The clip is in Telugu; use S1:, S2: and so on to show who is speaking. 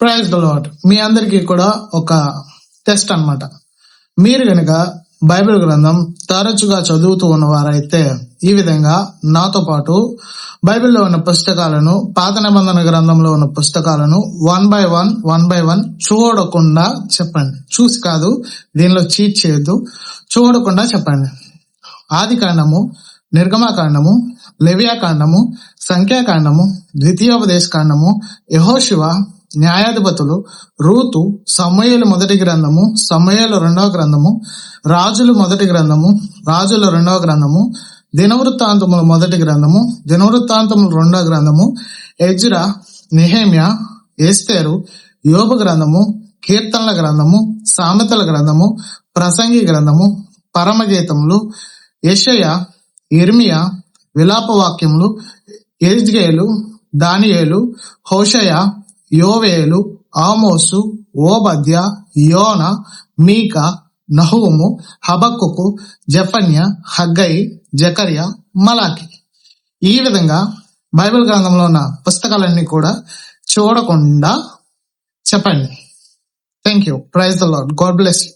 S1: ప్రైజ్ ద లాట్ మీ అందరికీ కూడా ఒక టెస్ట్ అన్నమాట. మీరు గనక బైబిల్ గ్రంథం తరచుగా చదువుతూ ఉన్నవారైతే ఈ విధంగా నాతో పాటు బైబిల్లో ఉన్న పుస్తకాలను పాత నిబంధన గ్రంథంలో ఉన్న పుస్తకాలను one by one one by one చూడకుండా చెప్పండి. చూసి కాదు దీనిలో చీట్ చేయొద్దు. చూడకుండా చెప్పండి. ఆది కాండము నిర్గమాకాండము లెవియాకాండము సంఖ్యాకాండము ద్వితీయోపదేశ కాండము యహోశివ న్యాయాధిపతులు రూతు సమయలు మొదటి గ్రంథము సమయలు రెండవ గ్రంథము రాజులు మొదటి గ్రంథము రాజుల రెండవ గ్రంథము దినవృత్తాంతముల మొదటి గ్రంథము దినవృత్తాంతముల రెండవ గ్రంథము ఎజ్రా నిహేమ్య ఏస్తేరు యోగ గ్రంథము కీర్తనల గ్రంథము సామెతల గ్రంథము ప్రసంగి గ్రంథము పరమగీతములు యషయ ఇర్మియా విలాప వాక్యములు ఎజ్గేలు దానియేలు హోషయ యోవేలు ఆమోసు ఓబద్య యోన మీక నహూము హబక్కుకు జఫన్య హగ్గై జకర్య మలాకి ఈ విధంగా బైబిల్ గ్రంథంలో ఉన్న పుస్తకాలన్నీ కూడా చూడకుండా చెప్పండి. Thank you praise the lord God bless you